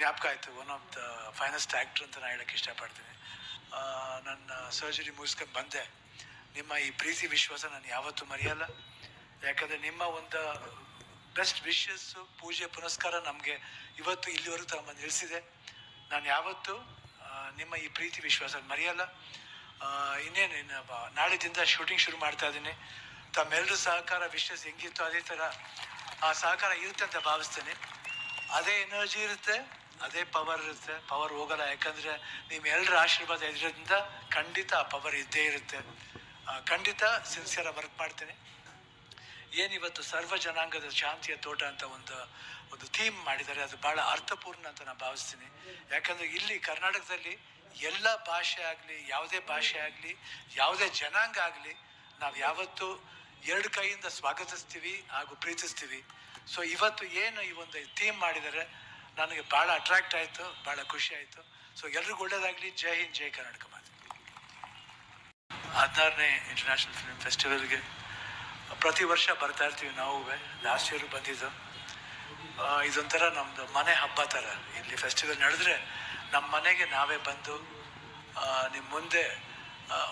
ಜ್ಞಾಪಕ ಆಯಿತು one of the finest actor ಅಂತ ನಾನು ಹೇಳಕ್ಕೆ ಇಷ್ಟಪಡ್ತೀನಿ. ನನ್ನ ಸರ್ಜರಿ ಮುಗಿಸ್ಕೊಂಡು ಬಂದೆ. ನಿಮ್ಮ ಈ ಪ್ರೀತಿ ವಿಶ್ವಾಸ ನಾನು ಯಾವತ್ತೂ ಮರೆಯಲ್ಲ. ಯಾಕಂದರೆ ನಿಮ್ಮ ಒಂದು ಬೆಸ್ಟ್ ವಿಶಸ್ಸು ಪೂಜೆ, ಪುನಸ್ಕಾರ ನಮಗೆ ಇವತ್ತು ಇಲ್ಲಿವರೆಗೂ ತಮ್ಮ ನಿಲ್ಲಿಸಿದೆ ನಾನು ಯಾವತ್ತೂ ನಿಮ್ಮ ಈ ಪ್ರೀತಿ ವಿಶ್ವಾಸ ಮರೆಯಲ್ಲ. ಇನ್ನೇನು, ಇನ್ನು ನಾಳೆದಿಂದ ಶೂಟಿಂಗ್ ಶುರು ಮಾಡ್ತಾ ಇದ್ದೀನಿ. ತಮ್ಮೆಲ್ಲರ ಸಹಕಾರ ವಿಶ್ವಾಸ ಹೆಂಗಿತ್ತು ಅದೇ ಥರ ಆ ಸಹಕಾರ ಇರುತ್ತೆ ಅಂತ ಭಾವಿಸ್ತೇನೆ. ಅದೇ ಎನರ್ಜಿ ಇರುತ್ತೆ. ಅದೇ ಪವರ್ ಇರುತ್ತೆ. ಪವರ್ ಹೋಗಲ್ಲ. ಯಾಕಂದರೆ ನಿಮ್ಮೆಲ್ಲರ ಆಶೀರ್ವಾದ ಇದ್ರಿಂದ ಖಂಡಿತ ಆ ಪವರ್ ಇದ್ದೇ ಇರುತ್ತೆ. ಖಂಡಿತ ಸಿನ್ಸಿಯರ್ ವರ್ಕ್ ಮಾಡ್ತೀನಿ. ಏನಿವತ್ತು ಸರ್ವ ಜನಾಂಗದ ಶಾಂತಿಯ ತೋಟ ಅಂತ ಒಂದು ಒಂದು ಥೀಮ್ ಮಾಡಿದ್ದಾರೆ. ಅದು ಬಹಳ ಅರ್ಥಪೂರ್ಣ ಅಂತ ನಾನು ಭಾವಿಸ್ತೀನಿ. ಯಾಕಂದ್ರೆ ಇಲ್ಲಿ ಕರ್ನಾಟಕದಲ್ಲಿ ಎಲ್ಲ ಭಾಷೆ ಆಗಲಿ, ಯಾವುದೇ ಭಾಷೆ ಆಗಲಿ, ಯಾವುದೇ ಜನಾಂಗ ಆಗಲಿ ನಾವು ಯಾವತ್ತೂ ಎರಡು ಕೈಯಿಂದ ಸ್ವಾಗತಿಸ್ತೀವಿ ಹಾಗೂ ಪ್ರೀತಿಸ್ತೀವಿ. ಸೊ ಇವತ್ತು ಏನು ಈ ಒಂದು ಥೀಮ್ ಮಾಡಿದ್ದಾರೆ ನನಗೆ ಭಾಳ ಅಟ್ರಾಕ್ಟ್ ಆಯಿತು, ಭಾಳ ಖುಷಿ ಆಯಿತು. ಸೊ ಎಲ್ರಿಗೂ ಒಳ್ಳೇದಾಗಲಿ. ಜೈ ಹಿಂದ್, ಜೈ ಕರ್ನಾಟಕ ಮಾತು. ಹದಿನಾರನೇ ಇಂಟರ್ನ್ಯಾಷನಲ್ ಫಿಲ್ಮ್ ಫೆಸ್ಟಿವಲ್ಗೆ ಪ್ರತಿ ವರ್ಷ ಬರ್ತಾ ಇರ್ತೀವಿ ನಾವು. ಲಾಸ್ಟ್ ಇಯರ್ ಬಂದಿದ್ದು. ಇದೊಂಥರ ನಮ್ಮದು ಮನೆ ಹಬ್ಬ ಥರ ಇಲ್ಲಿ ಫೆಸ್ಟಿವಲ್ ನಡೆದ್ರೆ ನಮ್ಮ ಮನೆಗೆ ನಾವೇ ಬಂದು ನಿಮ್ಮ ಮುಂದೆ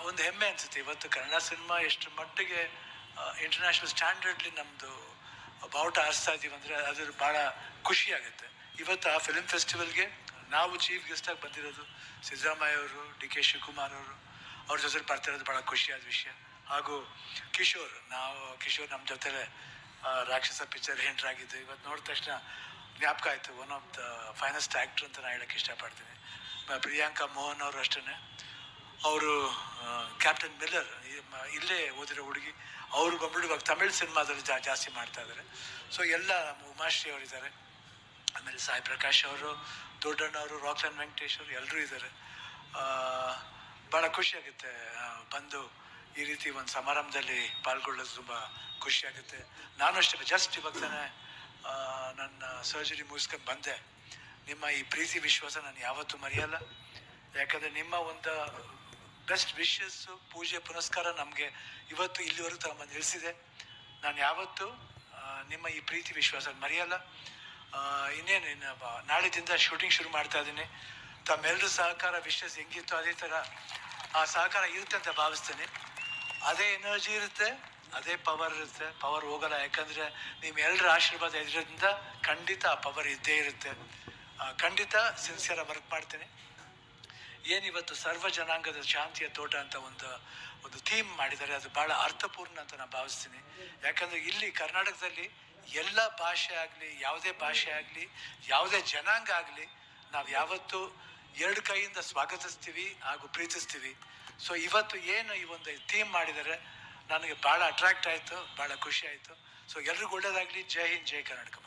ಒಂದು ಹೆಮ್ಮೆ ಅನಿಸುತ್ತೆ. ಇವತ್ತು ಕನ್ನಡ ಸಿನಿಮಾ ಎಷ್ಟು ಮಟ್ಟಿಗೆ ಇಂಟರ್ನ್ಯಾಷನಲ್ ಸ್ಟ್ಯಾಂಡರ್ಡ್ಲಿ ನಮ್ಮದು ಬಾವುಟ ಹಾರಿಸ್ತಾ ಇದ್ದೀವಿ ಅಂದರೆ ಅದು ಭಾಳ ಖುಷಿ ಆಗುತ್ತೆ. ಇವತ್ತು ಆ ಫಿಲ್ಮ್ ಫೆಸ್ಟಿವಲ್ಗೆ ನಾವು ಚೀಫ್ ಗೆಸ್ಟಾಗಿ ಬಂದಿರೋದು ಸಿದ್ದರಾಮಯ್ಯ ಅವರು, ಡಿ ಕೆ ಶಿವಕುಮಾರ್ ಅವರು. ಅವ್ರ ಜೊತೆ ಬರ್ತಿರೋದು ಭಾಳ ಖುಷಿಯಾದ ವಿಷಯ. ಹಾಗೂ ಕಿಶೋರ್, ನಾವು ಕಿಶೋರ್ ನಮ್ಮ ಜೊತೆಲೆ ರಾಕ್ಷಸ ಪಿಕ್ಚರ್ ಎಂಟ್ರಾಗಿದ್ದು ಇವತ್ತು ನೋಡಿದ ತಕ್ಷಣ ಜ್ಞಾಪಕ ಆಯಿತು one of the finest actor ಅಂತ ನಾನು ಹೇಳಕ್ಕೆ ಇಷ್ಟಪಡ್ತೀನಿ. ಪ್ರಿಯಾಂಕಾ ಮೋಹನ್ ಅವರು ಅಷ್ಟೇ ಅವರು ಕ್ಯಾಪ್ಟನ್ ಮಿಲ್ಲರ್ ಇಲ್ಲೇ ಓದಿರೋ ಹುಡುಗಿ. ಅವರು ಬಂದ್ಬಿಟ್ಟು ಇವಾಗ ತಮಿಳ್ ಸಿನಿಮಾದಲ್ಲಿ ಜಾಸ್ತಿ ಮಾಡ್ತಾ ಇದ್ದಾರೆ ಸೊ ಎಲ್ಲ ನಮ್ಮ ಉಮಾಶ್ರೀ ಅವರಿದ್ದಾರೆ. ಆಮೇಲೆ ಸಾಯಿ ಪ್ರಕಾಶ್ ಅವರು ದೊಡ್ಡಣ್ಣವರು ರಾಕ್ಲನ್ ವೆಂಕಟೇಶ್ ಅವರು ಎಲ್ಲರೂ ಇದ್ದಾರೆ. ಭಾಳ ಖುಷಿಯಾಗುತ್ತೆ ಬಂದು ಈ ರೀತಿ ಒಂದು ಸಮಾರಂಭದಲ್ಲಿ ಪಾಲ್ಗೊಳ್ಳೋದು ತುಂಬ ಖುಷಿಯಾಗುತ್ತೆ ನಾನು ಅಷ್ಟೇ ಜಸ್ಟ್ ಇವಾಗ ತಾನೆ ನನ್ನ ಸರ್ಜರಿ ಮುಗಿಸ್ಕೊಂಡು ಬಂದೆ. ನಿಮ್ಮ ಈ ಪ್ರೀತಿ ವಿಶ್ವಾಸ ನಾನು ಯಾವತ್ತೂ ಮರೆಯಲ್ಲ. ಯಾಕಂದರೆ ನಿಮ್ಮ ಒಂದು ಬೆಸ್ಟ್ ವಿಶಸ್ಸು ಪೂಜೆ, ಪುನಸ್ಕಾರ ನಮಗೆ ಇವತ್ತು ಇಲ್ಲಿವರೆಗೂ ತಮ್ಮ ನಿಲ್ಲಿಸಿದೆ ನಾನು ಯಾವತ್ತೂ ನಿಮ್ಮ ಈ ಪ್ರೀತಿ ವಿಶ್ವಾಸ ಮರೆಯಲ್ಲ. ಇನ್ನೇನು, ಇನ್ನು ನಾಳೆದಿಂದ ಶೂಟಿಂಗ್ ಶುರು ಮಾಡ್ತಾ ಇದ್ದೀನಿ. ತಮ್ಮೆಲ್ಲರೂ ಸಹಕಾರ ವಿಶ್ವಾಸ ಹೆಂಗಿತ್ತು ಅದೇ ಥರ ಆ ಸಹಕಾರ ಇರುತ್ತೆ ಅಂತ ಭಾವಿಸ್ತೇನೆ. ಅದೇ ಎನರ್ಜಿ ಇರುತ್ತೆ, ಅದೇ ಪವರ್ ಇರುತ್ತೆ. ಪವರ್ ಹೋಗಲ್ಲ, ಯಾಕಂದರೆ ನಿಮ್ಮೆಲ್ಲರ ಆಶೀರ್ವಾದ ಇದ್ರಿಂದ ಖಂಡಿತ ಆ ಪವರ್ ಇದ್ದೇ ಇರುತ್ತೆ. ಖಂಡಿತ ಸಿನ್ಸಿಯರ್ ವರ್ಕ್ ಮಾಡ್ತೇನೆ. ಏನಿವತ್ತು ಸರ್ವ ಜನಾಂಗದ ಶಾಂತಿಯ ತೋಟ ಅಂತ ಒಂದು ಒಂದು ಥೀಮ್ ಮಾಡಿದ್ದಾರೆ. ಅದು ಬಹಳ ಅರ್ಥಪೂರ್ಣ ಅಂತ ನಾನು ಭಾವಿಸ್ತೀನಿ. ಯಾಕಂದ್ರೆ ಇಲ್ಲಿ ಕರ್ನಾಟಕದಲ್ಲಿ ಎಲ್ಲ ಭಾಷೆ ಆಗಲಿ, ಯಾವುದೇ ಭಾಷೆ ಆಗಲಿ, ಯಾವುದೇ ಜನಾಂಗ ಆಗಲಿ, ನಾವು ಯಾವತ್ತೂ ಎರಡು ಕೈಯಿಂದ ಸ್ವಾಗತಿಸ್ತೀವಿ ಹಾಗೂ ಪ್ರೀತಿಸ್ತೀವಿ. ಸೊ ಇವತ್ತು ಏನು ಈ ಒಂದು ಥೀಮ್ ಮಾಡಿದರೆ ನನಗೆ ಭಾಳ ಅಟ್ರಾಕ್ಟ್ ಆಯಿತು, ಭಾಳ ಖುಷಿ ಆಯಿತು. ಸೊ ಎಲ್ರಿಗೂ ಒಳ್ಳೆಯದಾಗಲಿ ಜೈ ಹಿಂದ್, ಜೈ ಕರ್ನಾಟಕ